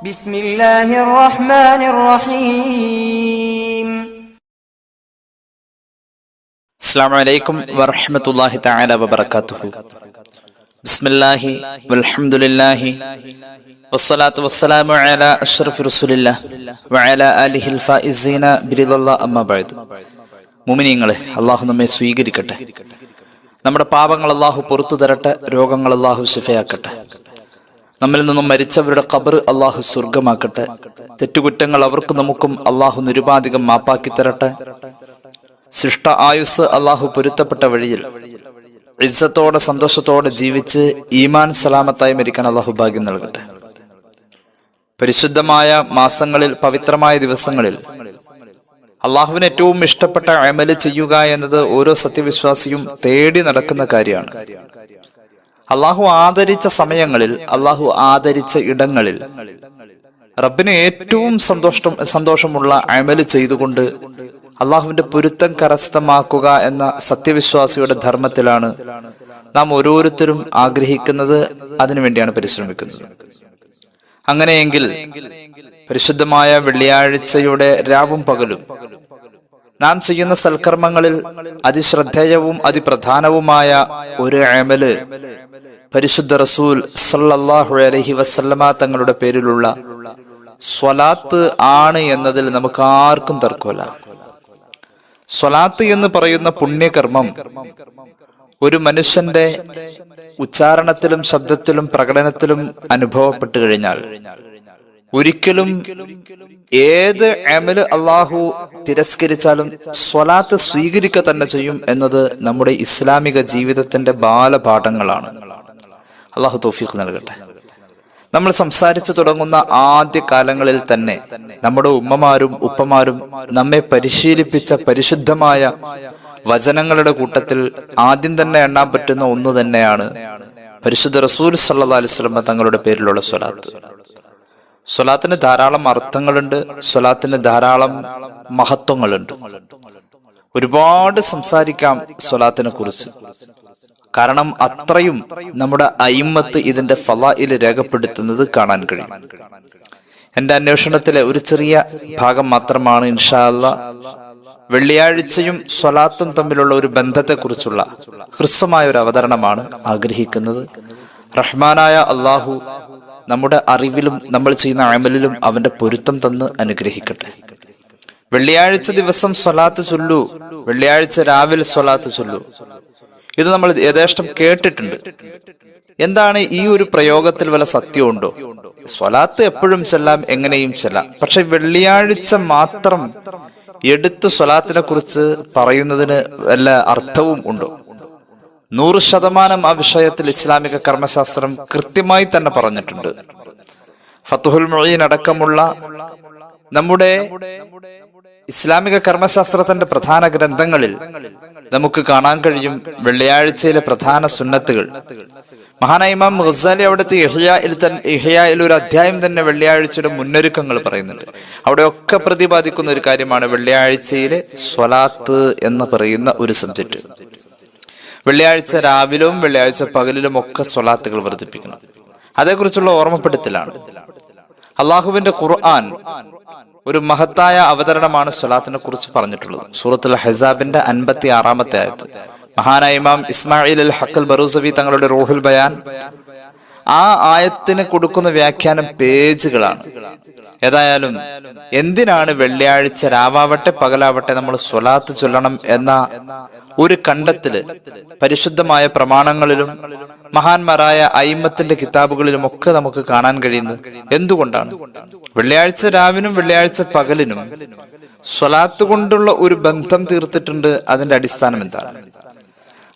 ബിസ്മില്ലാഹിർ റഹ്മാനിർ റഹീം അസ്സലാമു അലൈക്കും വറഹ്മത്തുള്ളാഹി തആല വബറകാതുഹു. ബിസ്മില്ലാഹി വൽഹംദുലില്ലാഹി വസ്സലാത്തു വസ്സലാമു അലാ അഷ്റഫി റസൂലില്ലാഹ് വഅലാ ആലിഹിൽ ഫായിസീന ബിറിദല്ലാഹ് അമ്മാ ബഅദ്. മുഅ്മിനീങ്ങളെ അല്ലാഹു നമ്മെ സ്വീകരിക്കട്ടെ. നമ്മുടെ പാപങ്ങൾ അല്ലാഹു പുറത്തു തരട്ടെ രോഗങ്ങൾ അല്ലാഹു ശിഫയാക്കട്ടെ. നമ്മിൽ നിന്നും മരിച്ചവരുടെ ഖബർ അള്ളാഹു സ്വർഗമാക്കട്ടെ തെറ്റുകുറ്റങ്ങൾ അവർക്കും നമുക്കും അള്ളാഹു നിരുപാധികം മാപ്പാക്കി തരട്ടെ. സൃഷ്ട ആയുസ് അള്ളാഹു പൊരുത്തപ്പെട്ട വഴിയിൽ ഇസ്സത്തോടെ സന്തോഷത്തോടെ ജീവിച്ച് ഈമാൻ സലാമത്തായി മരിക്കാൻ അള്ളാഹു ഭാഗ്യം നൽകട്ടെ. പരിശുദ്ധമായ മാസങ്ങളിൽ പവിത്രമായ ദിവസങ്ങളിൽ അള്ളാഹുവിന് ഏറ്റവും ഇഷ്ടപ്പെട്ട അമൽ ചെയ്യുക എന്നത് ഓരോ സത്യവിശ്വാസിയും തേടി നടക്കുന്ന കാര്യമാണ്. അള്ളാഹു ആദരിച്ച സമയങ്ങളിൽ അള്ളാഹു ആദരിച്ച ഇടങ്ങളിൽ റബ്ബിന് ഏറ്റവും സന്തോഷം സന്തോഷമുള്ള അമൽ ചെയ്തുകൊണ്ട് അള്ളാഹുവിന്റെ പൊരുത്തം കരസ്ഥമാക്കുക എന്ന സത്യവിശ്വാസിയുടെ ധർമ്മത്തിലാണ് നാം ഓരോരുത്തരും ആഗ്രഹിക്കുന്നത്. അതിനുവേണ്ടിയാണ് പരിശ്രമിക്കുന്നത്. അങ്ങനെയെങ്കിൽ പരിശുദ്ധമായ വെള്ളിയാഴ്ചയുടെ രാവും പകലും നാം ചെയ്യുന്ന സൽക്കർമ്മങ്ങളിൽ അതിശ്രദ്ധേയവും അതിപ്രധാനവുമായ ഒരു അമൽ പരിശുദ്ധ റസൂൽ സല്ലാഹു അലഹി വസല്ലമ തങ്ങളുടെ പേരിലുള്ള സ്വലാത്ത് ആണ് എന്നതിൽ നമുക്ക് ആർക്കും തർക്കമില്ല. സ്വലാത്ത് എന്ന് പറയുന്ന പുണ്യകർമ്മം ഒരു മനുഷ്യന്റെ ഉച്ചാരണത്തിലും ശബ്ദത്തിലും പ്രകടനത്തിലും അനുഭവപ്പെട്ടു കഴിഞ്ഞാൽ ഒരിക്കലും ഏത് അമൽ അള്ളാഹു തിരസ്കരിച്ചാലും സ്വലാത്ത് സ്വീകരിക്കുക തന്നെ ചെയ്യും എന്നത് നമ്മുടെ ഇസ്ലാമിക ജീവിതത്തിന്റെ ബാലപാഠങ്ങളാണ്. അള്ളാഹു തോഫീഖ് നൽകട്ടെ. നമ്മൾ സംസാരിച്ചു തുടങ്ങുന്ന ആദ്യ കാലങ്ങളിൽ തന്നെ നമ്മുടെ ഉമ്മമാരും ഉപ്പമാരും നമ്മെ പരിശീലിപ്പിച്ച പരിശുദ്ധമായ വചനങ്ങളുടെ കൂട്ടത്തിൽ ആദ്യം തന്നെ എണ്ണാൻ പറ്റുന്ന ഒന്ന് തന്നെയാണ് പരിശുദ്ധ റസൂൽ സല്ലാ അലിസ്ലമ തങ്ങളുടെ പേരിലുള്ള സ്വലാത്ത്. സ്വലാത്തിന് ധാരാളം അർത്ഥങ്ങളുണ്ട് സ്വലാത്തിന് ധാരാളം മഹത്വങ്ങളുണ്ട്. ഒരുപാട് സംസാരിക്കാം സ്വലാത്തിനെ കുറിച്ച്. കാരണം അത്രയും നമ്മുടെ അയിമത്ത് ഇതിന്റെ ഫലായിൽ രേഖപ്പെടുത്തുന്നത് കാണാൻ കഴിയും. എന്റെ അന്വേഷണത്തിലെ ഒരു ചെറിയ ഭാഗം മാത്രമാണ് ഇൻഷാല്ല വെള്ളിയാഴ്ചയും സ്വലാത്തും തമ്മിലുള്ള ഒരു ബന്ധത്തെക്കുറിച്ചുള്ള ഹ്രസ്വമായ ഒരു അവതരണമാണ് ആഗ്രഹിക്കുന്നത്. റഹ്മാനായ അള്ളാഹു നമ്മുടെ അറിവിലും നമ്മൾ ചെയ്യുന്ന അമലിലും അവന്റെ പൊരുത്തം തന്ന് അനുഗ്രഹിക്കട്ടെ. വെള്ളിയാഴ്ച ദിവസം സ്വലാത്ത് ചൊല്ലു. വെള്ളിയാഴ്ച രാവിലെ സ്വലാത്ത് ചൊല്ലു. ഇത് നമ്മൾ യഥേഷ്ടം കേട്ടിട്ടുണ്ട്. എന്താണ് ഈ ഒരു പ്രയോഗത്തിൽ വല്ല സത്യമുണ്ടോ സ്വലാത്ത് എപ്പോഴും ചെല്ലാം എങ്ങനെയും ചെല്ലാം. പക്ഷെ വെള്ളിയാഴ്ച മാത്രം എടുത്ത് സ്വലാത്തിനെ കുറിച്ച് പറയുന്നതിന് വല്ല അർത്ഥവും ഉണ്ടോ? നൂറ് ശതമാനം ആ വിഷയത്തിൽ ഇസ്ലാമിക കർമ്മശാസ്ത്രം കൃത്യമായി തന്നെ പറഞ്ഞിട്ടുണ്ട്. ഫത്തുഹുൽ മൊഴീൻ അടക്കമുള്ള നമ്മുടെ ഇസ്ലാമിക കർമ്മശാസ്ത്രത്തിന്റെ പ്രധാന ഗ്രന്ഥങ്ങളിൽ നമുക്ക് കാണാൻ കഴിയും വെള്ളിയാഴ്ചയിലെ പ്രധാന സുന്നത്തുകൾ. മഹാനായ ഇമാം ഗസാലി അവിടുത്തെ ഇഹ്യായിൽ ഇഹ്യായിൽ ഒരു അധ്യായം തന്നെ വെള്ളിയാഴ്ചയുടെ മുന്നൊരുക്കങ്ങൾ പറയുന്നുണ്ട്. അവിടെയൊക്കെ പ്രതിപാദിക്കുന്ന ഒരു കാര്യമാണ് വെള്ളിയാഴ്ചയിലെ സ്വലാത്ത് എന്ന് പറയുന്ന ഒരു സബ്ജക്റ്റ് വെള്ളിയാഴ്ച രാവിലും വെള്ളിയാഴ്ച പകലിലും ഒക്കെ സ്വലാത്തുകൾ വർദ്ധിപ്പിക്കണം. അതേക്കുറിച്ചുള്ള ഓർമ്മപ്പെടുത്തലാണ്. അള്ളാഹുവിന്റെ ഖുർആൻ ഒരു മഹത്തായ അവതരണമാണ് സ്വലാത്തിനെ കുറിച്ച് പറഞ്ഞിട്ടുള്ളത്. സൂറത്തുൽ ഹസാബിന്റെ അൻപത്തി ആറാമത്തെ ആയത്ത്. മഹാനായ ഇമാം ഇസ്മായിൽ അൽ ഹക്കൽ ബറൂസവി തങ്ങളുടെ റോഹുൽ ബയാൻ ആ ആയത്തിന് കൊടുക്കുന്ന വ്യാഖ്യാനം പേജുകളാണ്. ഏതായാലും എന്തിനാണ് വെള്ളിയാഴ്ച രാവാവട്ടെ പകലാവട്ടെ നമ്മൾ സ്വലാത്ത് ചൊല്ലണം എന്ന ഒരു കണ്ടെത്തൽ പരിശുദ്ധമായ പ്രമാണങ്ങളിലും മഹാന്മാരായ അയിമത്തിന്റെ കിതാബുകളിലും ഒക്കെ നമുക്ക് കാണാൻ കഴിയുന്നത്? എന്തുകൊണ്ടാണ്? വെള്ളിയാഴ്ച രാവിനും വെള്ളിയാഴ്ച പകലിനും സ്വലാത്ത് കൊണ്ടുള്ള ഒരു ബന്ധം തീർത്തിട്ടുണ്ട് അതിന്റെ അടിസ്ഥാനം എന്താണ്?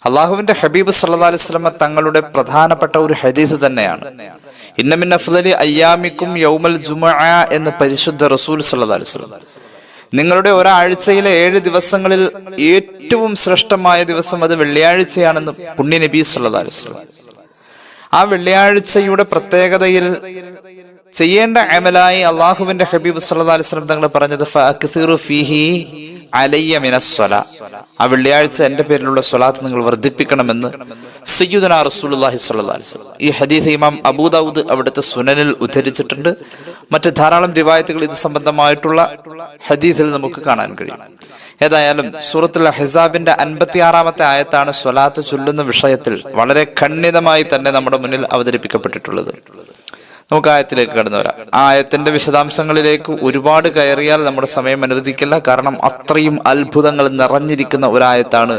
അള്ളാഹുവിന്റെ ഹബീബ് സല്ലാ അലിസ്ലമ തങ്ങളുടെ പ്രധാനപ്പെട്ട ഒരു ഹദീസ് തന്നെയാണ്. ഇന്നമിൻ അയ്യാമിക്കും യൗമൽ ജുമ എന്ന് പരിശുദ്ധ റസൂൽ സല്ലാ അലിസ്ലം നിങ്ങളുടെ ഒരാഴ്ചയിലെ ഏഴ് ദിവസങ്ങളിൽ ഏറ്റവും ശ്രേഷ്ഠമായ ദിവസം അത് വെള്ളിയാഴ്ചയാണെന്ന് പുണ്യ നബി സല്ലാ അലിസ്ലം ആ വെള്ളിയാഴ്ചയുടെ പ്രത്യേകതയിൽ ചെയ്യേണ്ട അമലായി അള്ളാഹുവിന്റെ ഹബീബ് സല്ലാ അലൈഹി വസല്ലം തങ്ങൾ പറഞ്ഞത് ഫീഹി അലയ്യ ആ വെള്ളിയാഴ്ച എന്റെ പേരിലുള്ള സ്വലാത്ത് നിങ്ങൾ വർദ്ധിപ്പിക്കണമെന്ന് ഈ ഹദീസ് ഇമാം അബൂദാവൂദ് അവിടുത്തെ സുനനിൽ ഉദ്ധരിച്ചിട്ടുണ്ട്. മറ്റ് ധാരാളം രൂപായത്തുകൾ ഇത് സംബന്ധമായിട്ടുള്ള ഹദീസിൽ നമുക്ക് കാണാൻ കഴിയും. ഏതായാലും സൂറത്തുൽ ഹിസാബിന്റെ അൻപത്തി ആറാമത്തെ ആയത്താണ് സ്വലാത്ത് ചൊല്ലുന്ന വിഷയത്തിൽ വളരെ ഖണ്ഡിതമായി തന്നെ നമ്മുടെ മുന്നിൽ അവതരിപ്പിക്കപ്പെട്ടിട്ടുള്ളത്. നമുക്ക് ആയത്തിലേക്ക് കടന്നു വരാം ആ ആയത്തിന്റെ വിശദാംശങ്ങളിലേക്ക് ഒരുപാട് കയറിയാൽ നമ്മുടെ സമയം അനുവദിക്കില്ല കാരണം അത്രയും അത്ഭുതങ്ങൾ നിറഞ്ഞിരിക്കുന്ന ഒരായത്താണ്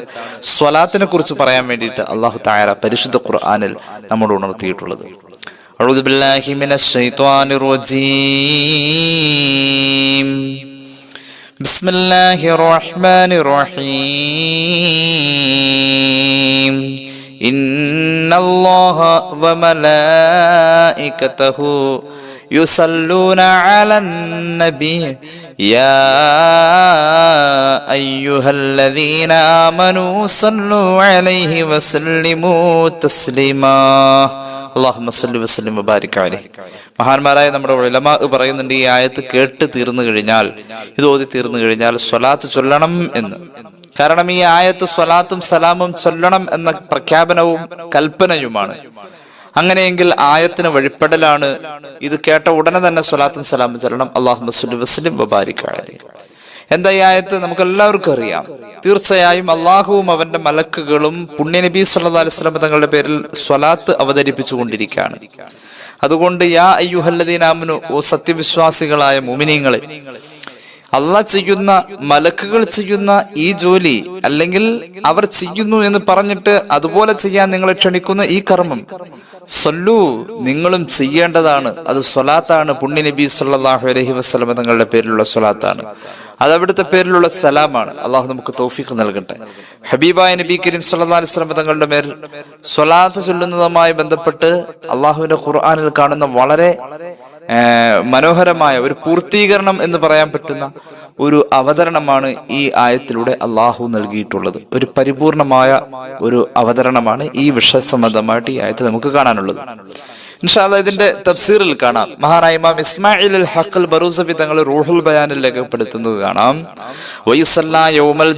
സ്വലാത്തിനെ കുറിച്ച് പറയാൻ വേണ്ടിയിട്ട് അള്ളാഹു താര പരിശുദ്ധ ഖുർആാനിൽ നമ്മോട് ഉണർത്തിയിട്ടുള്ളത് أعوذ بالله من الشيطان الرجيم بسم الله الرحمن الرحيم إن الله وملائكته يصلون على النبي يا أيها الذين آمنوا صلوا عليه وسلموا تسليما اللهم صل وسلم وبارك عليه മഹാന്മാരായ നമ്മുടെ ഉലമാ പറയുന്നുണ്ട് ഈ ആയത്ത് കേട്ട് തീർന്നു കഴിഞ്ഞാൽ ഇത് ഓതി തീർന്നു കഴിഞ്ഞാൽ സ്വലാത്ത് ചൊല്ലണം എന്ന് കാരണം ഈ ആയത്ത് സ്വലാത്തും സലാമും ചൊല്ലണം എന്ന പ്രഖ്യാപനവും കൽപ്പനയുമാണ്. അങ്ങനെയെങ്കിൽ ആയത്തിന് വഴിപ്പെടലാണ് ഇത് കേട്ട ഉടനെ തന്നെ സ്വലാത്തും സലാമും ചൊല്ലണം. അള്ളാഹു മസ്ലി വസ്ലിം വബാരിക്കാളെ എന്താ ഈ ആയത്ത്? നമുക്ക് എല്ലാവർക്കും അറിയാം. തീർച്ചയായും അള്ളാഹുവും അവന്റെ മലക്കുകളും പുണ്യനബി സല്ലാ അലൈഹി വസല്ലം തങ്ങളുടെ പേരിൽ സ്വലാത്ത് അവതരിപ്പിച്ചു കൊണ്ടിരിക്കുകയാണ് അതുകൊണ്ട് യാ അയ്യുഹല്ലദീനാമനു ഓ സത്യവിശ്വാസികളായ മുമിനീങ്ങളെ അള്ളാഹ് ചെയ്യുന്ന മലക്കുകൾ ചെയ്യുന്ന ഈ ജോലി അല്ലെങ്കിൽ അവർ ചെയ്യുന്നു എന്ന് പറഞ്ഞിട്ട് അതുപോലെ ചെയ്യാൻ നിങ്ങളെ ക്ഷണിക്കുന്ന ഈ കർമ്മം. സൊല്ലു നിങ്ങളും ചെയ്യേണ്ടതാണ്. അത് സൊലാത്താണ് പുണ്യ നബി സല്ലാഹു അലൈഹി വസല്ലം തങ്ങളുടെ പേരിലുള്ള സൊലാത്താണ് അത് അവിടുത്തെ പേരിലുള്ള സലാമാണ്. അള്ളാഹു നമുക്ക് തോഫിക്ക് നൽകട്ടെ. ഹബീബായ നബി കരീം സല്ലി വസല്ലം തങ്ങളുടെ മേൽ സ്വലാത്ത് ചൊല്ലുന്നതുമായി ബന്ധപ്പെട്ട് അള്ളാഹുവിന്റെ ഖുർആാനിൽ കാണുന്ന വളരെ മനോഹരമായ ഒരു പൂർത്തീകരണം എന്ന് പറയാൻ പറ്റുന്ന ഒരു അവതരണമാണ് ഈ ആയത്തിലൂടെ അള്ളാഹു നൽകിയിട്ടുള്ളത്. ഒരു പരിപൂർണമായ ഒരു അവതരണമാണ് ഈ വിഷയ സംബന്ധമായിട്ട് ഈ ആയത്തിൽ നമുക്ക് കാണാനുള്ളത്. ഇൻഷാല്ല ഇതിന്റെ തഫ്സീറിൽ കാണാം. മഹാനായ ഇമാം ഇസ്മായിൽ അൽ ഹഖൽ ബറൂസബി തങ്ങൾ റൂഹുൽ ബയാനിൽ രേഖപ്പെടുത്തുന്നത് കാണാം. യൗമൽ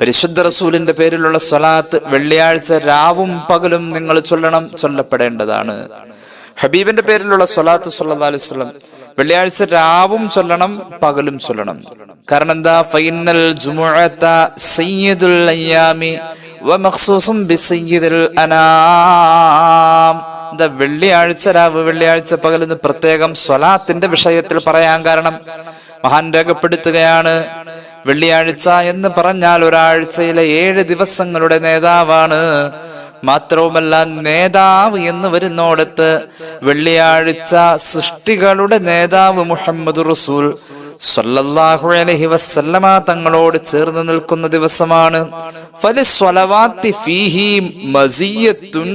പരിശുദ്ധ റസൂലിന്റെ പേരിലുള്ള സ്വലാത്ത് വെള്ളിയാഴ്ച രാവും പകലും നിങ്ങൾ ചൊല്ലണം ചൊല്ലപ്പെടേണ്ടതാണ്. ഹബീബിന്റെ പേരിലുള്ള സ്വലാത്ത് സുല്ലാസ്ലം അലൈഹി വെള്ളിയാഴ്ച രാവും ചൊല്ലണം പകലും ചൊല്ലണം. കാരണം എന്താ? ഫൈനൽ എന്താ വെള്ളിയാഴ്ച രാവ് വെള്ളിയാഴ്ച പകൽ എന്ന് പ്രത്യേകം സ്വലാത്തിന്റെ വിഷയത്തിൽ പറയാൻ കാരണം? മഹാൻ രേഖപ്പെടുത്തുകയാണ് വെള്ളിയാഴ്ച എന്ന് പറഞ്ഞാൽ ഒരാഴ്ചയിലെ ഏഴ് ദിവസങ്ങളുടെ നേതാവാണ്. മാത്രവുമല്ല നേതാവ് എന്ന് വരുന്നോടത്ത് വെള്ളിയാഴ്ച സൃഷ്ടികളുടെ നേതാവ് മുഹമ്മദ് റസൂൽ സല്ലല്ലാഹു അലൈഹി വസല്ലമ തങ്ങളോട് ചേർന്ന് നിൽക്കുന്ന ദിവസമാണ്. ഫലിസ്വലവാത്തി ഫീഹി മസിയത്തുൻ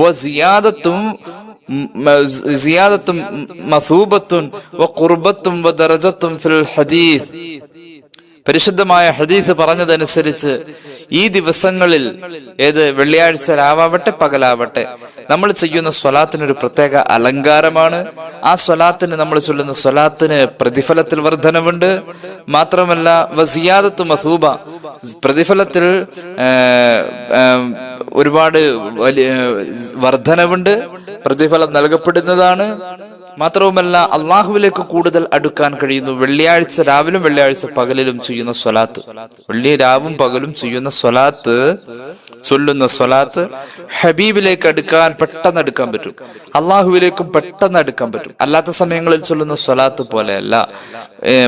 വസിയാദത്തും സിയാദത്തും മസൂബത്തുൻ വഖുർബത്തും വദറജത്തും ഫിൽ ഹദീസ്. പരിശുദ്ധമായ ഹദീസ് പറഞ്ഞതനുസരിച്ച് ഈ ദിവസങ്ങളിൽ ഏത് വെള്ളിയാഴ്ച രാവാവട്ടെ പകലാവട്ടെ നമ്മൾ ചെയ്യുന്ന സ്വലാത്തിന് ഒരു പ്രത്യേക അലങ്കാരമാണ്. ആ സ്വലാത്തിന് നമ്മൾ ചൊല്ലുന്ന സ്വലാത്തിന് പ്രതിഫലത്തിൽ വർധനവുണ്ട്. മാത്രമല്ല വസിയാദത്ത് മസൂബ പ്രതിഫലത്തിൽ ഒരുപാട് വലിയ വർധനവുണ്ട്. പ്രതിഫലം നൽകപ്പെടുന്നതാണ്. മാത്രവുമല്ല അള്ളാഹുവിലേക്ക് കൂടുതൽ അടുക്കാൻ കഴിയുന്നു. വെള്ളിയാഴ്ച രാവിലും വെള്ളിയാഴ്ച പകലിലും ചെയ്യുന്ന സ്വലാത്ത്. വെള്ളി രാവും പകലും ചെയ്യുന്ന സ്വലാത്ത് ചൊല്ലുന്ന സ്വലാത്ത് ഹബീബിലേക്ക് അടുക്കാൻ പെട്ടെന്ന് അടുക്കാൻ പറ്റും. അള്ളാഹുവിലേക്കും പെട്ടെന്ന് അടുക്കാൻ പറ്റും. അല്ലാത്ത സമയങ്ങളിൽ ചൊല്ലുന്ന സ്വലാത്ത് പോലെയല്ല.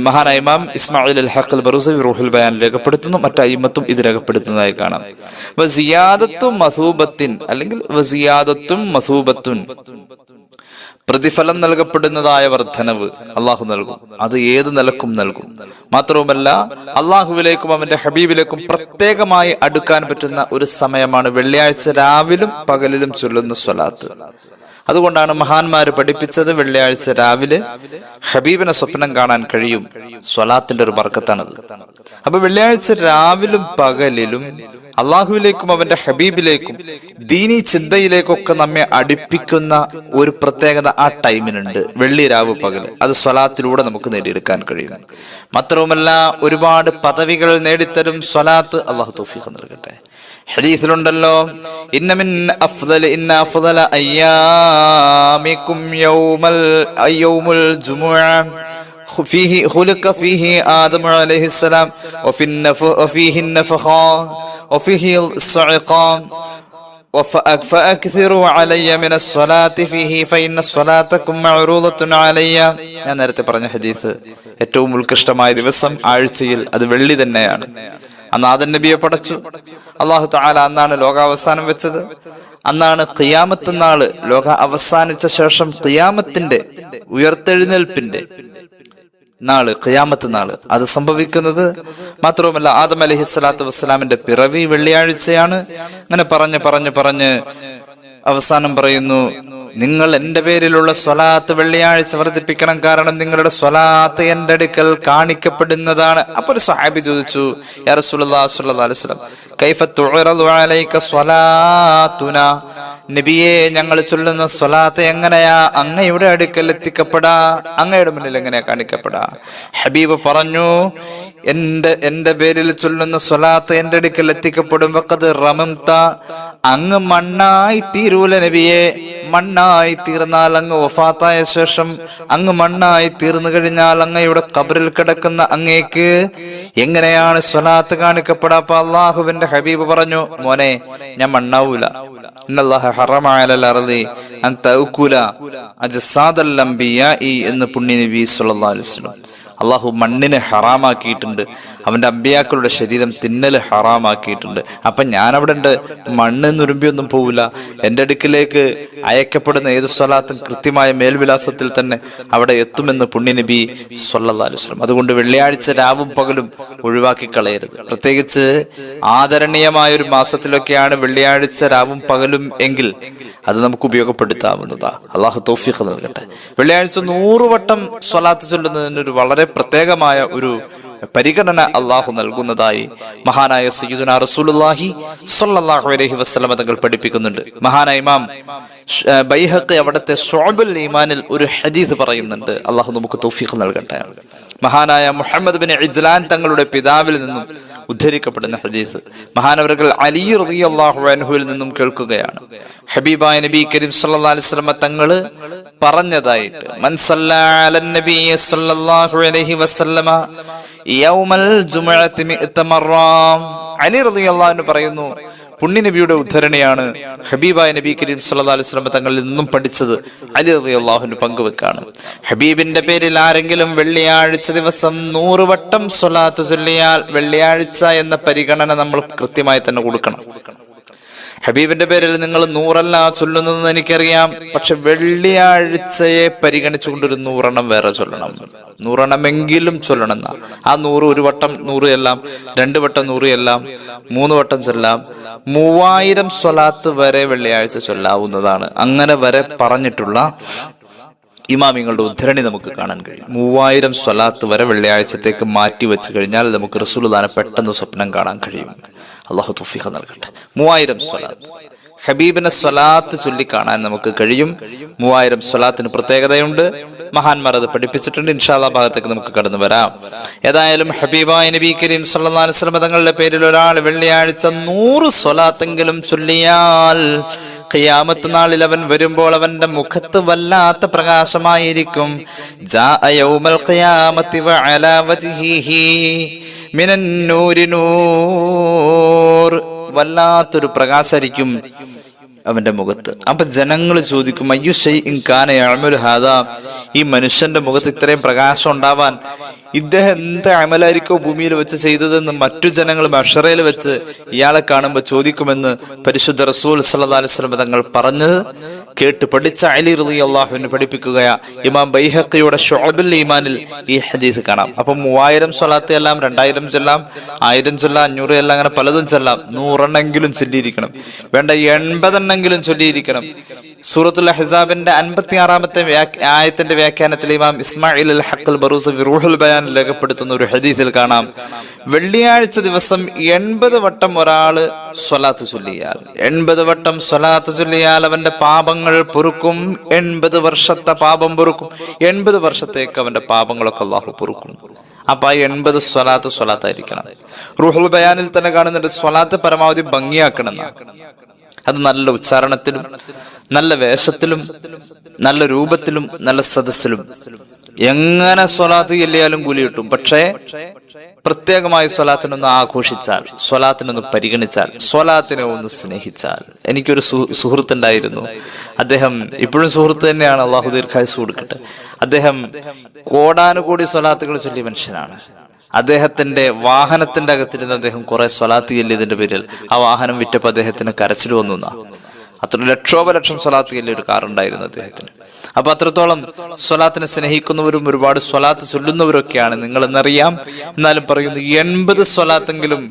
മഹാനായ ഇമാം ഇസ്മായിൽ അൽ ഹഖൽ ബറൂസി റൂഹുൽ ബയാൻ രേഖപ്പെടുത്തുന്നു. മറ്റു അയിമത്തും ഇത് രേഖപ്പെടുത്തുന്നതായി കാണാം. വസിയാദത്തും മസൂബത്തിൻ അല്ലെങ്കിൽ വസിയാദത്തും മസൂബത്തുൻ. പ്രതിഫലം നൽകപ്പെടുന്നതായ വർധനവ് അള്ളാഹു നൽകും. അത് ഏത് നിലക്കും നൽകും. മാത്രവുമല്ല അള്ളാഹുവിലേക്കും അവന്റെ ഹബീബിലേക്കും പ്രത്യേകമായി അടുക്കാൻ പറ്റുന്ന ഒരു സമയമാണ് വെള്ളിയാഴ്ച രാവിലും പകലിലും ചൊല്ലുന്ന സ്വലാത്ത്. അതുകൊണ്ടാണ് മഹാന്മാര് പഠിപ്പിച്ചത് വെള്ളിയാഴ്ച രാവിലെ ഹബീബിനെ സ്വപ്നം കാണാൻ കഴിയും. സ്വലാത്തിന്റെ ഒരു വർക്കത്താണത് അപ്പൊ വെള്ളിയാഴ്ച രാവിലും പകലിലും അള്ളാഹുവിലേക്കും അവന്റെ ഹബീബിലേക്കും ദീനി ചിന്തയിലേക്കൊക്കെ നമ്മെ അടുപ്പിക്കുന്ന ഒരു പ്രത്യേകത ആ ടൈമിനുണ്ട് വെള്ളി രാവ് പകൽ. അത് സ്വലാത്തിലൂടെ നമുക്ക് നേടിയെടുക്കാൻ കഴിയും. മാത്രവുമല്ല ഒരുപാട് പദവികൾ നേടിത്തരും സ്വലാത്ത് അള്ളാഹു തൗഫീഖ് നൽകട്ടെ. ഹദീസിലുണ്ടല്ലോ ഇന്നമിൻ ഇന്ന അഫ്ദല യൗമുൽ ജുമുഅ. فيه خلق فيه آدم عليه السلام وفي النف وفيه النفخة وفيه الصعقة وفأك- فأكثروا علي من الصلاة فيه فإن صلاتكم معروضة علي ഞാൻ നേരത്തെ പറഞ്ഞ ഹദീസ് ഏറ്റവും ഉത്കൃഷ്ടമായ ദിവസം ആഴ്ചയിൽ അത് വെള്ളി തന്നെയാണ് അന്ന് ആദൻ നബിയെ പടച്ചു അള്ളാഹു താല അന്നാണ് ലോകാവസാനം വെച്ചത് അന്നാണ് ഖിയാമത്ത് നാള് ലോക അവസാനിച്ച ശേഷം ഖിയാമത്തിന്റെ ഉയർത്തെഴുന്നേൽപ്പിന്റെ നാൾ ഖിയാമത്ത് നാൾ. അത് സംഭവിക്കുന്നത് മാത്രവുമല്ല ആദം അലഹി സ്വലാത്തു വസ്സലാമിന്റെ പിറവി വെള്ളിയാഴ്ചയാണ്. അങ്ങനെ പറഞ്ഞ് പറഞ്ഞ് പറഞ്ഞ് അവസാനം പറയുന്നു നിങ്ങൾ എന്റെ പേരിലുള്ള സ്വലാത്ത് വെള്ളിയാഴ്ച വർദ്ധിപ്പിക്കണം കാരണം നിങ്ങളുടെ സ്വലാത്ത് എന്റെ അടുക്കൽ കാണിക്കപ്പെടുന്നതാണ്. അപ്പൊ ഒരു സഹാബി ചോദിച്ചു നബിയെ ഞങ്ങൾ ചൊല്ലുന്ന സ്വലാത്ത് എങ്ങനെയാ? അങ്ങയുടെ അടുക്കൽ എത്തിക്കപ്പെടാ അങ്ങയുടെ മുന്നിൽ എങ്ങനെയാ കാണിക്കപ്പെടാ? ഹബീബ് പറഞ്ഞു എന്റെ എന്റെ പേരിൽ ചൊല്ലുന്ന സ്വലാത്ത് എന്റെ അടുക്കൽ എത്തിക്കപ്പെടും. വക്കത് റമംത. അങ്ങ് മണ്ണായി തീരൂല നബിയെ. മണ്ണായി തീർന്നാൽ അങ്ങ് വഫാത്തായ ശേഷം അങ്ങ് മണ്ണായി തീർന്നു കഴിഞ്ഞാൽ അങ്ങയുടെ കബറിൽ കിടക്കുന്ന അങ്ങേക്ക് എങ്ങനെയാണ് സ്വലാത്ത് കാണിക്കപ്പെടാ അള്ളാഹുവിന്റെ ഹബീബ് പറഞ്ഞു മോനെ ഞാൻ മണ്ണാവൂല. എന്ന് അള്ളാഹു മണ്ണിനെ ഹറാമാക്കിയിട്ടുണ്ട്. അവന്റെ അമ്പിയാക്കളുടെ ശരീരം തിന്നൽ ഹറാമാക്കിയിട്ടുണ്ട്. അപ്പൊ ഞാൻ അവിടെ ഉണ്ട് മണ്ണ് നുരുമ്പിയൊന്നും പോവില്ല. എന്റെ അടുക്കിലേക്ക് അയക്കപ്പെടുന്ന ഏത് സ്വലാത്തും കൃത്യമായ മേൽവിലാസത്തിൽ തന്നെ അവിടെ എത്തുമെന്ന് പുണ്യനബി സല്ലല്ലാഹു അലൈഹി വസല്ലം. അതുകൊണ്ട് വെള്ളിയാഴ്ച രാവും പകലും ഒഴിവാക്കി കളയരുത്. പ്രത്യേകിച്ച് ആദരണീയമായ ഒരു മാസത്തിലൊക്കെയാണ് വെള്ളിയാഴ്ച രാവും പകലും എങ്കിൽ അത് നമുക്ക് ഉപയോഗപ്പെടുത്താവുന്നതാ. അള്ളാഹു തോഫിഖ് നൽകട്ടെ. വെള്ളിയാഴ്ച നൂറ് വട്ടം സ്വലാത്ത് ചൊല്ലുന്നതിന് ഒരു വളരെ പ്രത്യേകമായ ഒരു പരിഗണന അള്ളാഹു നൽകുന്നതായി മഹാനായ സയ്യിദുന റസൂലുള്ളാഹി സ്വല്ലല്ലാഹു അലൈഹി തങ്ങൾ പഠിപ്പിക്കുന്നുണ്ട്. മഹാനായ ഇമാം ബൈഹഖി അവിടുത്തെ ഷുഅബുൽ ഈമാനിൽ ഒരു ഹദീസ് പറയുന്നുണ്ട്. അള്ളാഹു നമുക്ക് തൗഫീഖ് നൽകട്ടെ. മഹാനായ മുഹമ്മദ് ബിൻ ഇജ്ലാൻ തങ്ങളുടെ പിതാവിൽ നിന്നും ഉദ്ധരിക്കപ്പെടുന്ന ഹദീസ്. മഹാനവർകൾ അലി റളിയല്ലാഹു അൻഹുവിൽ നിന്നും കേൾക്കുകയാണ്. ഹബീബായ നബി കരീം സല്ലല്ലാഹു അലൈഹി തങ്ങൾ പറഞ്ഞതായിട്ട് മൻ സല്ലല്ലാഹു അലൈഹി വസല്ലമ യൗമൽ അലി റളിയല്ലാഹു പറയുന്നു ഉദ്ധരണിയാണ് ഹബീബായ നബി കരീം സല്ലാ അലൈഹി വസല്ലം തങ്ങളിൽ നിന്നും പഠിച്ചത്. അലി റളിയല്ലാഹുവിന് പങ്കുവെക്കാണ്. ഹബീബിന്റെ പേരിൽ ആരെങ്കിലും വെള്ളിയാഴ്ച ദിവസം നൂറ് വട്ടം സ്വലാത്ത് ചൊല്ലിയാൽ വെള്ളിയാഴ്ച എന്ന പരിഗണന നമ്മൾ കൃത്യമായി തന്നെ കൊടുക്കണം. ഹബീബിന്റെ പേരിൽ നിങ്ങൾ നൂറല്ല ചൊല്ലുന്നതെന്ന് എനിക്കറിയാം. പക്ഷെ വെള്ളിയാഴ്ചയെ പരിഗണിച്ചുകൊണ്ടൊരു നൂറെണ്ണം വേറെ ചൊല്ലണം. നൂറെണ്ണമെങ്കിലും ചൊല്ലണം ആ നൂറ് ഒരു വട്ടം നൂറ് എല്ലാം രണ്ട് വട്ടം നൂറ് എല്ലാം മൂന്ന് വട്ടം ചൊല്ലാം മൂവായിരം സ്വലാത്ത് വരെ വെള്ളിയാഴ്ച ചൊല്ലാവുന്നതാണ്. അങ്ങനെ വരെ പറഞ്ഞിട്ടുള്ള ഇമാമിങ്ങളുടെ ഉദ്ധരണി നമുക്ക് കാണാൻ കഴിയും. മൂവായിരം സ്വലാത്ത് വരെ വെള്ളിയാഴ്ചത്തേക്ക് മാറ്റി വെച്ച് കഴിഞ്ഞാൽ നമുക്ക് റസൂലുദാനെ പെട്ടെന്ന് സ്വപ്നം കാണാൻ കഴിയും. അള്ളാഹു തുഫീഖ നൽകട്ടെ. മൂവായിരം സ്വലാത്ത്. ഹബീബിനെ സ്വലാത്ത് ചൊല്ലിക്കാണാൻ നമുക്ക് കഴിയും. മൂവായിരം സ്വലാത്തിന് പ്രത്യേകതയുണ്ട്. മഹാന്മാർ അത് പഠിപ്പിച്ചിട്ടുണ്ട്. ഇൻഷാല്ലാ ഭാഗത്തേക്ക് നമുക്ക് കടന്നു വരാം. ഏതായാലും ഹബീബായ നബി കരീം വസല്ലം തങ്ങളുടെ പേരിൽ ഒരാൾ വെള്ളിയാഴ്ച നൂറ് സ്വലാത്തെങ്കിലും ചൊല്ലിയാൽ ഖിയാമത്ത് നാളിൽ അവൻ വരുമ്പോൾ അവന്റെ മുഖത്ത് വല്ലാത്ത പ്രകാശമായിരിക്കും. വല്ലാത്തൊരു പ്രകാശമായിരിക്കും അവന്റെ മുഖത്ത്. അപ്പൊ ജനങ്ങൾ ചോദിക്കും അയ്യു യഅമലു ഹാദാ? ഈ മനുഷ്യന്റെ മുഖത്ത് ഇത്രയും പ്രകാശം ഉണ്ടാവാൻ ഇദ്ദേഹം എന്ത് അമലായിരിക്കോ ഭൂമിയിൽ വെച്ച് ചെയ്തതെന്ന് മറ്റു ജനങ്ങൾ മഷറയിൽ വെച്ച് ഇയാളെ കാണുമ്പോൾ ചോദിക്കുമെന്ന് പരിശുദ്ധ റസൂൽ സല്ലല്ലാഹു അലൈഹി വസല്ലം തങ്ങൾ പറഞ്ഞത് കേട്ട് പഠിച്ച അലി റുദി അള്ളാഹുവിനെ പഠിപ്പിക്കുകയാ. ഇമാം ബൈഹക്കയുടെ ഷോബിൽ ഈമാനിൽ ഈ ഹദീസ് കാണാം. അപ്പം മൂവായിരം സ്വലാത്ത് എല്ലാം രണ്ടായിരം ചെല്ലാം ആയിരം ചെല്ലാം അഞ്ഞൂറ് എല്ലാം അങ്ങനെ പലതും ചെല്ലാം. നൂറെണ്ണെങ്കിലും ചൊല്ലിയിരിക്കണം. വേണ്ട എൺപതെണ്ണെങ്കിലും ചൊല്ലിയിരിക്കണം. സൂറത്തുൽ ഹിസാബിന്റെ അൻപത്തി ആറാമത്തെ ആയത്തിന്റെ വ്യാഖ്യാനത്തിൽ ഇമാം ഇസ്മായിൽ ഹഖൽ ബറൂസ് റൂഹുൽ ബയാൻ രേഖപ്പെടുത്തുന്ന ഒരു ഹദീസിൽ കാണാം. വെള്ളിയാഴ്ച ദിവസം എൺപത് വട്ടം ഒരാൾ സ്വലാത്ത് ചൊല്ലിയാൽ. എൺപത് വട്ടം സ്വലാത്ത് ചൊല്ലിയാൽ അവന്റെ പാപങ്ങൾ പൊറുക്കും. എൺപത് വർഷത്തെ പാപം പൊറുക്കും. എൺപത് വർഷത്തേക്ക് അവന്റെ പാപങ്ങളൊക്കെ അള്ളാഹു പൊറുക്കും. അപ്പൊ ആ എൺപത് സ്വലാത്ത് സ്വലാത്തായിരിക്കണം. റൂഹുൽ ബയാനിൽ തന്നെ കാണുന്നുണ്ട് സ്വലാത്ത് പരമാവധി ഭംഗിയാക്കണം. അത് നല്ല ഉച്ചാരണത്തിലും നല്ല വേഷത്തിലും നല്ല രൂപത്തിലും നല്ല സദസ്സിലും. എങ്ങനെ സ്വലാത്ത് ചെല്ലിയാലും കൂലി കിട്ടും. പക്ഷേ പ്രത്യേകമായി സ്വലാത്തിനൊന്ന് ആഘോഷിച്ചാൽ സ്വലാത്തിനൊന്ന് പരിഗണിച്ചാൽ സ്വലാത്തിനെ ഒന്ന് സ്നേഹിച്ചാൽ. എനിക്കൊരു സുഹൃത്ത് ഉണ്ടായിരുന്നു അദ്ദേഹം ഇപ്പോഴും സുഹൃത്ത് തന്നെയാണ്. അള്ളാഹു ദീർഘായുസ് കൊടുക്കട്ടെ. അദ്ദേഹം കോടാനുകൂടി സ്വലാത്തുകൾ ചൊല്ലിയ മനുഷ്യനാണ്. അദ്ദേഹത്തിന്റെ വാഹനത്തിന്റെ അകത്തിരുന്ന് അദ്ദേഹം കുറെ സ്വലാത്ത് ചെല്ലിയതിന്റെ പേരിൽ ആ വാഹനം വിറ്റപ്പോ അദ്ദേഹത്തിന് കരച്ചിൽ വന്നു. അത്ര ലക്ഷോപലക്ഷം സ്വലാത്ത് ചെല്ലിയ ഒരു കാർ ഉണ്ടായിരുന്നു അദ്ദേഹത്തിന്. അപ്പൊ അത്രത്തോളം സ്വലാത്തിനെ സ്നേഹിക്കുന്നവരും ഒരുപാട് സ്വലാത്ത് ചൊല്ലുന്നവരൊക്കെയാണ് നിങ്ങൾ എന്നറിയാം എന്നാലും പറയുന്നു എൺപത് സ്വലാത്തെങ്കിലും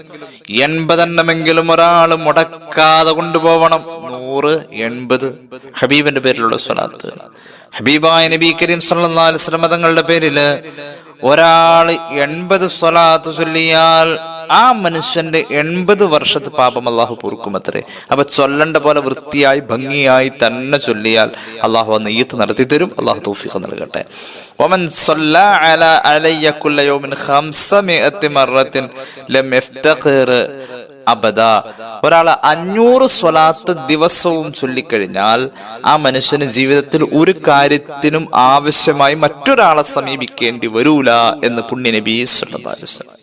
എൺപതെണ്ണമെങ്കിലും ഒരാൾ മുടക്കാതെ കൊണ്ടുപോകണം നൂറ് എൺപത്. ഹബീബിന്റെ പേരിലുള്ള സ്വലാത്ത്. ഹബീബായ നബി കരീം സല്ലല്ലാഹു അലൈഹി വസല്ലം തങ്ങളുടെ പേരിൽ ഒരാൾ എൺപത് സ്വലാത്ത് ചൊല്ലിയാൽ ആ മനുഷ്യന്റെ എൺപത് വർഷത്തെ പാപം അള്ളാഹു പൊറുക്കുമത്രേ അപ്പൊ ചൊല്ലണ്ട പോലെ വൃത്തിയായി ഭംഗിയായി തന്നെ ചൊല്ലിയാൽ അള്ളാഹു ആ നെയ്യത്ത് നടത്തി തരും അള്ളാഹു തൗഫീഖ് നൽകട്ടെ ومن صلى على علي كل يوم خمسمائة مرة لم يفتقر അബദ ഒരാള് അഞ്ഞൂറ് സ്വലാത്ത് ദിവസവും ചൊല്ലിക്കഴിഞ്ഞാൽ ആ മനുഷ്യന് ജീവിതത്തിൽ ഒരു കാര്യത്തിനും ആവശ്യമായി മറ്റൊരാളെ സമീപിക്കേണ്ടി വരൂല എന്ന് പുണ്യ നബി സല്ലല്ലാഹു അലൈഹി വസല്ലം.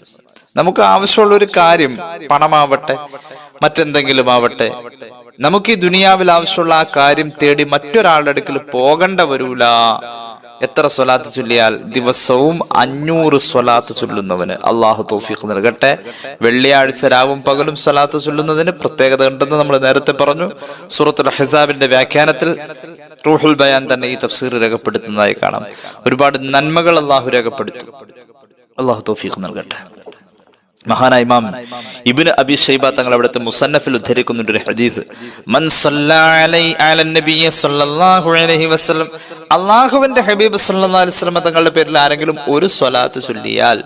നമുക്ക് ആവശ്യമുള്ള ഒരു കാര്യം പണമാവട്ടെ മറ്റെന്തെങ്കിലും ആവട്ടെ നമുക്ക് ഈ ദുനിയാവിൽ ആവശ്യമുള്ള ആ കാര്യം തേടി മറ്റൊരാളുടെ അടുക്കൽ പോകണ്ട വരൂല. എത്ര സ്വലാത്ത് ചൊല്ലിയാൽ ദിവസവും അഞ്ഞൂറ് സ്വലാത്ത് ചൊല്ലുന്നവന് അള്ളാഹു തൗഫീഖ് നൽകട്ടെ. വെള്ളിയാഴ്ച രാവും പകലും സ്വലാത്ത് ചൊല്ലുന്നതിന് പ്രത്യേകത ഉണ്ടെന്ന് നമ്മൾ നേരത്തെ പറഞ്ഞു. സൂറത്തുൽ ഹിസാബിന്റെ വ്യാഖ്യാനത്തിൽ റൂഹുൽ ബയാൻ തന്നെ ഈ തഫ്സീർ രേഖപ്പെടുത്തുന്നതായി കാണാം. ഒരുപാട് നന്മകൾ അള്ളാഹു രേഖപ്പെടുത്തും. അള്ളാഹു തൗഫീഖ് നൽകട്ടെ. മഹാനായ ഇമാം ഇബ്നു അബി ഷൈബ തങ്ങൾ അവിടുത്തെ മുസന്നഫിൽ ഉദ്ധരിക്കുന്നുണ്ട് ഒരു ഹദീസ്. മൻ അല്ലാഹുവിന്റെ ഹബീബ് സല്ലല്ലാഹു അലൈഹി വസല്ലം തങ്ങളുടെ പേരിൽ ആരെങ്കിലും ഒരു സ്വലാത്ത് ചൊല്ലിയാൽ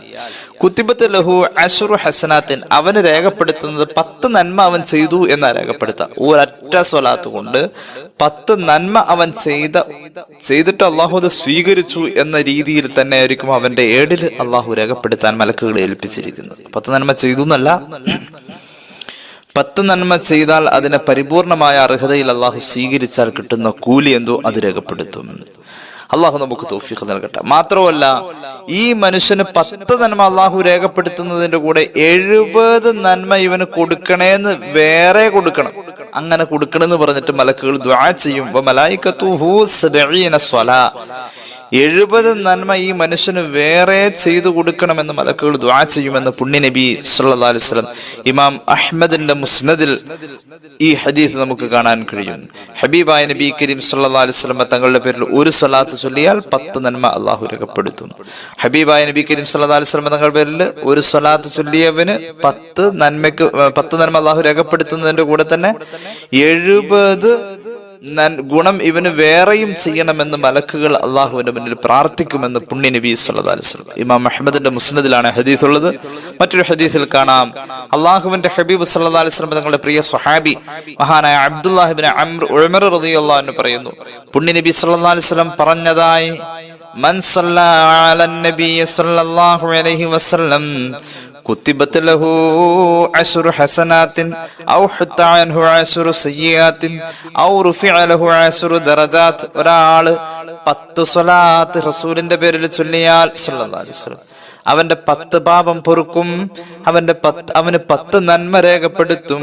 കുത്തിബത്ത് ലഹു അഷുറു ഹസനാത്തിൻ അവന് രേഖപ്പെടുത്തുന്നത് പത്ത് നന്മ അവൻ ചെയ്തു എന്നാ രേഖപ്പെടുത്തുക ഒരൊറ്റ സ്വലാത്ത് കൊണ്ട് പത്ത് നന്മ അവൻ ചെയ്ത ചെയ്തിട്ട് അള്ളാഹു അത് സ്വീകരിച്ചു എന്ന രീതിയിൽ തന്നെ ആയിരിക്കും അവന്റെ ഏടിൽ അള്ളാഹു രേഖപ്പെടുത്താൻ മലക്കുകളെ ഏൽപ്പിച്ചിരിക്കുന്നത്. പത്ത് നന്മ ചെയ്തു എന്നല്ല. പത്ത് നന്മ ചെയ്താൽ അതിനെ പരിപൂർണമായ അർഹതയിൽ അള്ളാഹു സ്വീകരിച്ചാൽ കിട്ടുന്ന കൂലി എന്തോ അത് രേഖപ്പെടുത്തും. അള്ളാഹു നമുക്ക് തോഫിക്ക് നൽകട്ടെ. മാത്രമല്ല ഈ മനുഷ്യന് പത്ത് നന്മ അള്ളാഹു രേഖപ്പെടുത്തുന്നതിന്റെ കൂടെ എഴുപത് നന്മ ഇവന് കൊടുക്കണേന്ന് വേറെ കൊടുക്കണം. അങ്ങനെ കൊടുക്കണമെന്ന് പറഞ്ഞിട്ട് മലക്കുകൾ ദ്വാ ചെയ്യും. എഴുപത് നന്മ ഈ മനുഷ്യന് വേറെ ചെയ്തു കൊടുക്കണമെന്ന് മലക്കുകൾ ദ്വാ ചെയ്യുമെന്ന് പുണ്യ നബി സല്ലല്ലാഹു അലൈഹി വസല്ലം ഇമാം അഹമ്മദിന്റെ മുസ്നദിൽ ഈ ഹദീസ് നമുക്ക് കാണാൻ കഴിയും. ഹബീബായ നബി കരീം സല്ലല്ലാഹു അലൈഹി വസല്ലം തങ്ങളുടെ പേരിൽ ഒരു സ്വലാത്ത് ചൊല്ലിയാൽ പത്ത് നന്മ അള്ളാഹു രേഖപ്പെടുത്തുന്നു ഹബീബായ നബി കരീം സല്ലല്ലാഹു അലൈഹി വസല്ലം തങ്ങളുടെ പേരിൽ ഒരു സ്വലാത്ത് ചൊല്ലിയവന് പത്ത് നന്മയ്ക്ക് പത്ത് നന്മ അള്ളാഹു രേഖപ്പെടുത്തുന്നതിന്റെ കൂടെ തന്നെ എഴുപത് ഗുണം ഇവന് വേറെയും ചെയ്യണമെന്ന് മലക്കുകൾ അള്ളാഹുവിന്റെ മുന്നിൽ പ്രാർത്ഥിക്കുമെന്ന് പുണ്യ നബി സല്ലല്ലാഹു അലൈഹി വസല്ലം ഇമാം അഹമ്മദിന്റെ മുസ്നദിലാണ് ഹദീസ് ഉള്ളത് മറ്റൊരു ഹദീസിൽ കാണാം അള്ളാഹുവിന്റെ ഹബീബ് സല്ലല്ലാഹു അലൈഹി വസല്ലം തങ്ങളുടെ പ്രിയ സ്വഹാബി മഹാനായ അബ്ദുല്ലാഹിബിൻ അംർ ഉമർ റളിയല്ലാഹു അൻഹു പറയുന്നു പുണ്യ നബി സല്ലല്ലാഹു അലൈഹി വസല്ലം പറഞ്ഞതായി മൻ സല്ലാ അലൻ നബി സല്ലല്ലാഹു അലൈഹി വസല്ലം كتبت കുത്തിബത്ത് ലഹു അശ്റു ഹസനാത്തിൻ ഔ ഹുത്താൻഹു അശ്റു സയ്യാത്തിൻ ഔ റുഫിഅ ലഹു അശ്റു ദറജാത്ത്. ഒരാൾ പത്ത് സ്വലാത്ത് റസൂലിന്റെ പേരിൽ ചൊല്ലിയാൽ അവന്റെ പത്ത് പാപം പൊറുക്കും അവന്റെ പത്ത് അവന് പത്ത് നന്മ രേഖപ്പെടുത്തും.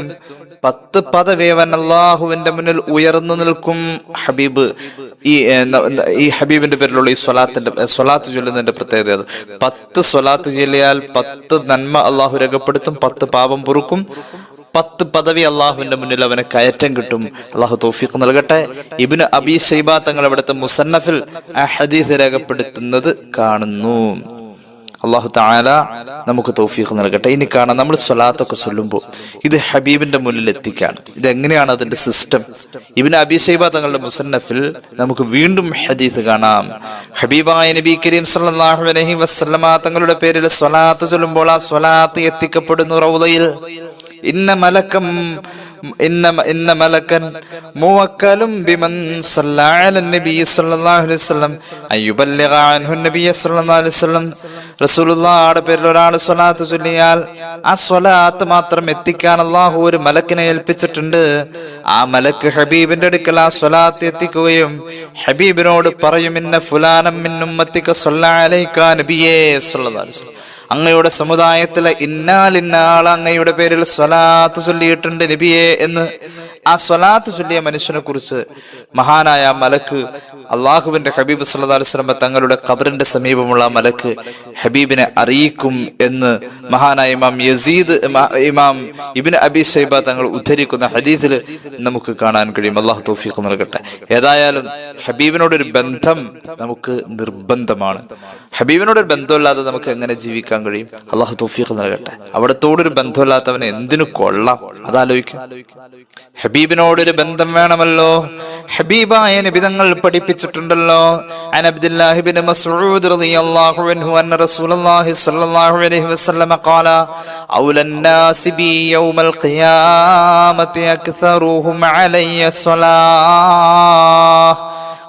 പത്ത് പദവേവൻ അള്ളാഹുവിന്റെ മുന്നിൽ ഉയർന്നു നിൽക്കും ഹബീബ്. ഈ ഈ ഹബീബിന്റെ പേരിലുള്ള ഈ സ്വലാത്തിന്റെ സ്വലാത്ത് ചൊല്ലുന്നതിന്റെ പ്രത്യേകത പത്ത് സ്വലാത്ത് ചൊല്ലിയാൽ പത്ത് നന്മ അള്ളാഹു രേഖപ്പെടുത്തും പത്ത് പാപം പൊറുക്കും. പത്ത് പദവി അള്ളാഹുവിന്റെ മുന്നിൽ അവന് കയറ്റം കിട്ടും. അള്ളാഹു തോഫിക്ക് നൽകട്ടെ. ഇബിന് അബി ഷൈബ തങ്ങൾ അവിടുത്തെ മുസന്നഫിൽ ഹദീസ് രേഖപ്പെടുത്തുന്നത് കാണുന്നു. അള്ളാഹു താല നമുക്ക് തൗഫീഖ് നൽകട്ടെ. ഇനി കാണാം നമ്മൾ സ്വലാത്തൊക്കെ ചൊല്ലുമ്പോൾ ഇത് ഹബീബിന്റെ മുന്നിൽ എത്തിക്കാണ്. ഇത് എങ്ങനെയാണ് അതിന്റെ സിസ്റ്റം ഇബിന് അബിഷൈബ തങ്ങളുടെ മുസന്നഫിൽ നമുക്ക് വീണ്ടും ഹദീസ് കാണാം. ഹബീബായ നബി കരീം സല്ലല്ലാഹു അലൈഹി വസല്ലമ തങ്ങളുടെ പേരിൽ സ്വലാത്ത് ചൊല്ലുമ്പോൾ ആ സ്വലാത്ത് എത്തിക്കപ്പെടുന്നു റൗദയിൽ. ഇന്ന മലക്കം ഇന്ന സല്ലല്ലാഹു അലൈഹി വസല്ലം അൻഹു സല്ലല്ലാഹു അലൈഹി വസല്ലം. പേരിൽ ഒരാൾ സ്വലാത്ത് ചൊല്ലിയാൽ ആ സ്വലാത്ത് മാത്രം ഒരു മലക്കിനെ ഏൽപ്പിച്ചിട്ടുണ്ട്. ആ മലക്ക് ഹബീബിന്റെ അടുക്കൽ ആ സ്വലാത്ത് എത്തിക്കുകയും ഹബീബിനോട് പറയും ഇന്ന ഫുലാനം നബിയേ സല്ലല്ലാഹു അങ്ങയുടെ സമുദായത്തിലെ ഇന്നാലിന്നാൾ അങ്ങയുടെ പേരിൽ സ്വലാത്ത് ചൊല്ലിയിട്ടുണ്ട് നബിയെ എന്ന്. ആ സ്വലാത്ത് ചൊല്ലിയ മനുഷ്യനെ കുറിച്ച് മഹാനായ മലക്ക് അള്ളാഹുവിന്റെ ഹബീബ് സല്ലല്ലാഹു അലൈഹി വസല്ലം തങ്ങളുടെ ഖബറിന്റെ സമീപമുള്ള മലക്ക് ഹബീബിനെ അറിയിക്കും എന്ന് മഹാനായ ഇമാം യസീദ് ഇമാം ഇബിന് അബി ഷൈബ തങ്ങൾ ഉദ്ധരിക്കുന്ന ഹദീദിൽ നമുക്ക് കാണാൻ കഴിയും. അള്ളാഹു തോഫീഖ് നൽകട്ടെ. ഏതായാലും ഹബീബിനോടൊരു ബന്ധം നമുക്ക് നിർബന്ധമാണ്. ഹബീബിനോടൊരു ബന്ധമില്ലാതെ നമുക്ക് എങ്ങനെ ജീവിക്കാൻ ജീവിക്കാൻ കഴിയും? അള്ളാഹു തൗഫീഖ് നൽകട്ടെ. അവിടത്തോടൊരു ബന്ധമില്ലാത്തവനെ എന്തിനു കൊള്ളാം? ഹബീബിനോട് ഹബീബിനോടൊരു ബന്ധം വേണമല്ലോ. ഹബീബായ നിബിതങ്ങൾ പഠിപ്പിച്ചിട്ടുണ്ടല്ലോ. അനബ്ദുല്ലാഹിബിൻ മസ്ഊദ് റളിയല്ലാഹു അൻഹു അലൈഹി ഖാല ബി യൗമൽ ഖിയാമത്തി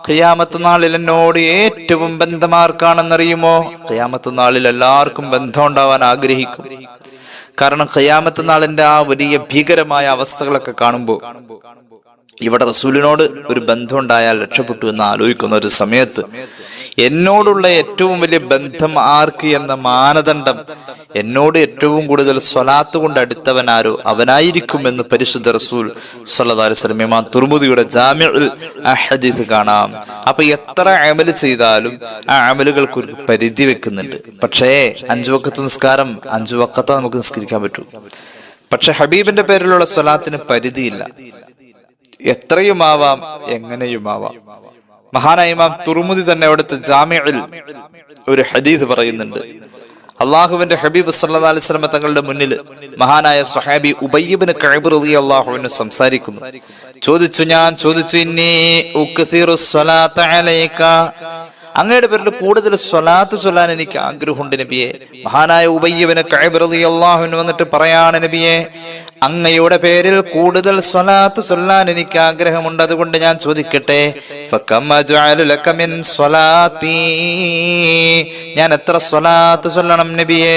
ഖിയാമത്ത് നാളിൽ എന്നോട് ഏറ്റവും ബന്ധമാർക്കാണെന്നറിയുമോ? ഖിയാമത്ത് നാളിൽ എല്ലാവർക്കും ബന്ധം ഉണ്ടാവാൻ ആഗ്രഹിക്കും. കാരണം ഖിയാമത്ത് നാളിന്റെ ആ വലിയ ഭീകരമായ അവസ്ഥകളൊക്കെ കാണുമ്പോൾ ഇവിടെ റസൂലിനോട് ഒരു ബന്ധമുണ്ടായാൽ രക്ഷപ്പെട്ടു എന്ന് ആലോചിക്കുന്ന ഒരു സമയത്ത് എന്നോടുള്ള ഏറ്റവും വലിയ ബന്ധം ആർക്ക് എന്ന മാനദണ്ഡം എന്നോട് ഏറ്റവും കൂടുതൽ സ്വലാത്ത് കൊണ്ട് അടുത്തവൻ ആരോ അവനായിരിക്കും എന്ന് പരിശുദ്ധ റസൂൽ സല്ലാസ്ലമിമാ തുർമുദിയുടെ ജാമിഉൽ അഹദീസ് കാണാം. അപ്പൊ എത്ര അമൽ ചെയ്താലും ആ അമലുകൾക്ക് ഒരു പരിധി വെക്കുന്നുണ്ട്. പക്ഷേ അഞ്ചു വക്കത്ത് നിസ്കാരം അഞ്ചു വക്കത്ത നമുക്ക് നിസ്കരിക്കാൻ പറ്റൂ. പക്ഷെ ഹബീബിന്റെ പേരിലുള്ള സ്വലാത്തിന് പരിധിയില്ല. എത്രയുമാവാം? എങ്ങനെയുമാവാം? മഹാനായ ഇമാം തുറുമുതി തന്നെ അവിടുത്തെ ജാമ്യയിൽ ഒരു ഹദീദ് പറയുന്നുണ്ട്. അള്ളാഹുവിന്റെ ഹബീബ് വസല്ലം തങ്ങളുടെ മുന്നിൽ മഹാനായ സുഹാബി ഉബയ്യബിന് കഴിബുറുതി അള്ളാഹുവിന് സംസാരിക്കുന്നു. ചോദിച്ചു ഞാൻ ചോദിച്ചു ഇന്നി അങ്ങയുടെ പേരിൽ കൂടുതൽ സ്വലാത്ത് ചൊല്ലാൻ എനിക്ക് ആഗ്രഹമുണ്ട് നബിയെ. മഹാനായ ഉബയ്യവന് റളിയല്ലാഹു അൻഹു വന്നിട്ട് പറയാണ് നബിയെ അങ്ങയുടെ പേരിൽ കൂടുതൽ സ്വലാത്ത് ചൊല്ലാൻ എനിക്ക് ആഗ്രഹമുണ്ട് അതുകൊണ്ട് ഞാൻ ചോദിക്കട്ടെ? ഞാൻ എത്ര സ്വലാത്ത് ചൊല്ലണം നബിയെ?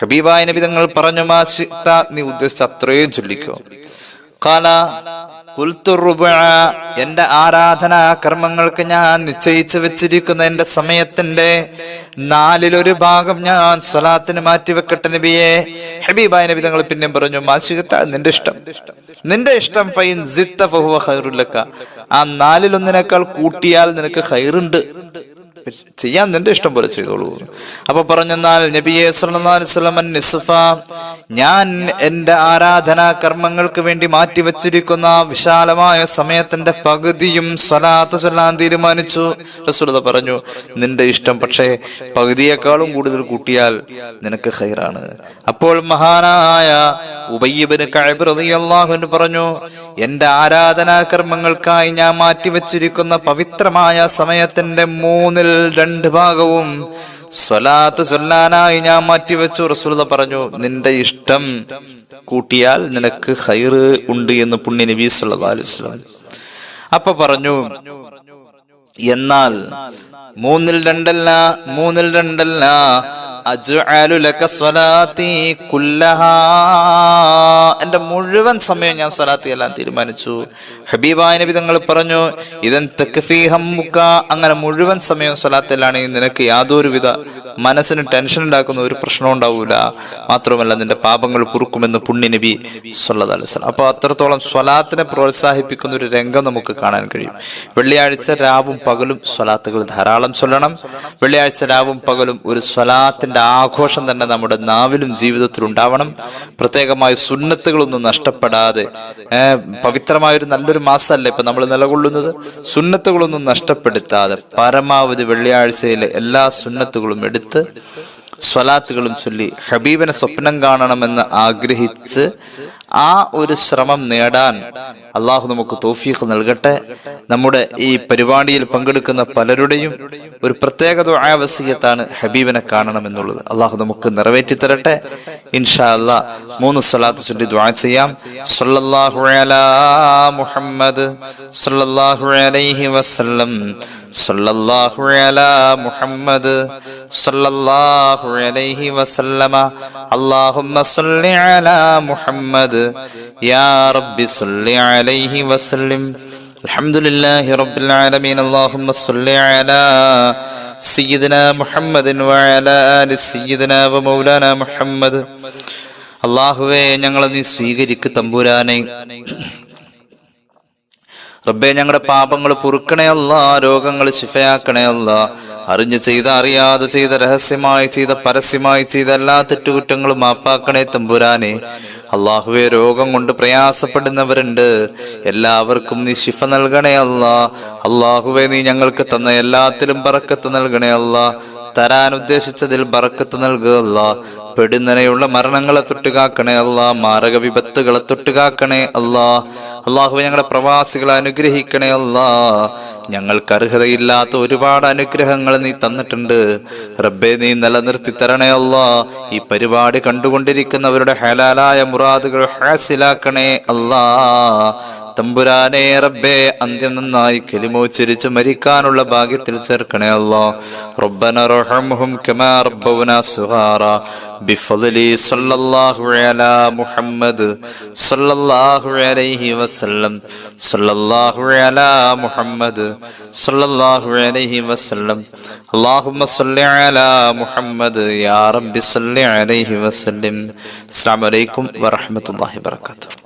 ഹബീബായ നബി തങ്ങൾ പറഞ്ഞു മാ നീ ഉദ്ദേശിച്ച അത്രയും ചൊല്ലിക്കോ. കാല എന്റെ ആരാധനാ കർമ്മങ്ങൾക്ക് ഞാൻ നിശ്ചയിച്ചു വെച്ചിരിക്കുന്ന എന്റെ സമയത്തിന്റെ നാലിലൊരു ഭാഗം ഞാൻ സ്വലാത്തിന് മാറ്റി വെക്കട്ടെ നബിയെ. ഹബീബായ നബി തങ്ങൾ പിന്നെയും പറഞ്ഞു മാസികത്ത നിന്റെ ഇഷ്ടം. നിന്റെ ഇഷ്ടം ഫൈൻ ഫഹുവ ആ നാലിലൊന്നിനേക്കാൾ കൂട്ടിയാൽ നിനക്ക് ഖൈറുണ്ട്. ചെയ്യാൻ നിന്റെ ഇഷ്ടം പോലെ ചെയ്തോളൂ. അപ്പൊ പറഞ്ഞെന്നാൽ നബിയെ നിസ്ഫ ഞാൻ എന്റെ ആരാധനാ കർമ്മങ്ങൾക്ക് വേണ്ടി മാറ്റി വെച്ചിരിക്കുന്ന വിശാലമായ സമയത്തിന്റെ പകുതിയും സ്വലാത്ത് ചൊല്ലാൻ തീരുമാനിച്ചു. റസൂലത പറഞ്ഞു നിന്റെ ഇഷ്ടം പക്ഷേ പകുതിയേക്കാളും കൂടുതൽ കൂട്ടിയാൽ നിനക്ക് ഹൈറാണ് അപ്പോൾ മഹാനായ ഉബയ്യബിന് അൻഹു പറഞ്ഞു എന്റെ ആരാധനാ കർമ്മങ്ങൾക്കായി ഞാൻ മാറ്റിവെച്ചിരിക്കുന്ന പവിത്രമായ സമയത്തിന്റെ മൂന്നിൽ രണ്ട് ഭാഗവും സ്വലാത്ത് ചൊല്ലാനായി ഞാൻ മാറ്റിവെച്ചു. റസൂലത പറഞ്ഞു നിന്റെ ഇഷ്ടം കൂട്ടിയാൽ നിനക്ക് ഹൈറ് ഉണ്ട് എന്ന് പുണ്യ നബി വസല്ലം അപ്പൊ പറഞ്ഞു എന്നാൽ മൂന്നിൽ രണ്ടല്ല മൂന്നിൽ രണ്ടല്ല എന്റെ മുഴുവൻ സമയം ഞാൻ സ്വലാത്തി എല്ലാം തീരുമാനിച്ചു. ഹബീബായ നബി തങ്ങൾ പറഞ്ഞു ഇതൻ തെക്ക് അങ്ങനെ മുഴുവൻ സമയം സ്വലാത്തിലാണ്. നിനക്ക് യാതൊരുവിധ മനസ്സിന് ടെൻഷൻ ഉണ്ടാക്കുന്ന ഒരു പ്രശ്നവും ഉണ്ടാവൂല. മാത്രമല്ല നിന്റെ പാപങ്ങൾ പൊറുക്കുമെന്ന് പുണ്യ നബി അലൈഹി വസല്ലം. അപ്പോൾ അത്രത്തോളം സ്വലാത്തിനെ പ്രോത്സാഹിപ്പിക്കുന്ന ഒരു രംഗം നമുക്ക് കാണാൻ കഴിയും. വെള്ളിയാഴ്ച രാവും പകലും സ്വലാത്തുകൾ ധാരാളം ചൊല്ലണം. വെള്ളിയാഴ്ച രാവും പകലും ഒരു സ്വലാത്തിന്റെ ആഘോഷം തന്നെ നമ്മുടെ നാവിലും ജീവിതത്തിലും ഉണ്ടാവണം. പ്രത്യേകമായ സുന്നത്തുകളൊന്നും നഷ്ടപ്പെടാതെ പവിത്രമായൊരു നല്ലൊരു മാസമല്ലേ ഇപ്പൊ നമ്മൾ നിലകൊള്ളുന്നത്? സുന്നത്തുകളൊന്നും നഷ്ടപ്പെടുത്താതെ പരമാവധി വെള്ളിയാഴ്ചയിലെ എല്ലാ സുന്നത്തുകളും എടുത്ത് സ്വലാത്തുകളും ചൊല്ലി ഹബീബിനെ സ്വപ്നം കാണണമെന്ന് ആഗ്രഹിച്ച് ആ ഒരു ശ്രമം നേടാൻ അള്ളാഹു നമുക്ക് തോഫീഖ് നൽകട്ടെ. നമ്മുടെ ഈ പരിപാടിയിൽ പങ്കെടുക്കുന്ന പലരുടെയും ഒരു പ്രത്യേകത ആവശ്യത്താണ് ഹബീബിനെ കാണണം എന്നുള്ളത് അള്ളാഹു നമുക്ക് നിറവേറ്റി തരട്ടെ. ഇൻഷാ അല്ലാ മൂന്ന് സ്വലാത്ത് ചൊല്ലി ദ്വാ ചെയ്യാം. സല്ലല്ലാഹു അലാ മുഹമ്മദ് സല്ലല്ലാഹു അലൈഹി വസല്ലം. സല്ലല്ലാഹു അലാ മുഹമ്മദ് സല്ലല്ലാഹു അലൈഹി വസല്ലമ اللهم صل على محمد يا رب صل عليه وسلم الحمد لله رب العالمين اللهم صل على سيدنا محمد وعلى آل سيدنا ومولانا محمد അള്ളാഹുവേ ഞങ്ങളെ നീ സ്വീകരിക്ക് തമ്പുരാനെ റബ്ബെ ഞങ്ങളുടെ പാപങ്ങൾ പൊറുക്കണേ രോഗങ്ങൾ ശിഫയാക്കണേ അല്ല. അറിഞ്ഞ് ചെയ്ത അറിയാതെ ചെയ്ത രഹസ്യമായി ചെയ്ത പരസ്യമായി ചെയ്ത എല്ലാ തെറ്റുകുറ്റങ്ങളും മാപ്പാക്കണേ തമ്പുരാനെ. അള്ളാഹുവെ രോഗം കൊണ്ട് പ്രയാസപ്പെടുന്നവരുണ്ട്. എല്ലാവർക്കും നീ ശിഫ നൽകണേ അല്ല. അള്ളാഹുവെ നീ ഞങ്ങൾക്ക് തന്ന എല്ലാത്തിലും പറക്കത്ത് നൽകണേ അല്ല. തരാൻ ഉദ്ദേശിച്ചതിൽ ബറക്കത്ത് നൽകുകയല്ല പെടുന്നനെയുള്ള മരണങ്ങളെ തൊട്ടുകാക്കണേ അല്ല. മാരക വിപത്തുകളെ തൊട്ടുകാക്കണേ അല്ലാ. അള്ളാഹു ഞങ്ങളുടെ പ്രവാസികളെ അനുഗ്രഹിക്കണേ അല്ലാ. ഞങ്ങൾക്ക് അർഹതയില്ലാത്ത ഒരുപാട് അനുഗ്രഹങ്ങൾ നീ തന്നിട്ടുണ്ട്. റബ്ബെ നീ നിലനിർത്തി തരണേ അല്ലാ. ഈ പരിപാടി കണ്ടുകൊണ്ടിരിക്കുന്നവരുടെ ഹലാലായ മുറാദുകൾ ഹാസിലാക്കണേ അല്ലാ. തമ്പുരാനെ റബ്ബെ അന്ത്യം നന്നായി കെലിമോച്ചിരിച്ച് മരിക്കാനുള്ള ഭാഗ്യത്തിൽ ചേർക്കണേ അല്ലോ. റബ്ബന റഹമുഹും കമാ റബ്ബവന സുഹാറ ബിഫദലി സല്ലല്ലാഹു അലാ മുഹമ്മദ് സല്ലല്ലാഹു അലൈഹി വസല്ലം. സല്ലല്ലാഹു അലാ മുഹമ്മദ് സല്ലല്ലാഹു അലൈഹി വസല്ലം. അല്ലാഹുമ്മ സല്ലി അലാ മുഹമ്മദ് യാ റബ്ബി സല്ലി അലൈഹി വസല്ലം. അസ്സലാമു അലൈക്കും വറഹ്മത്തുള്ളാഹി വബറകാതുഹു.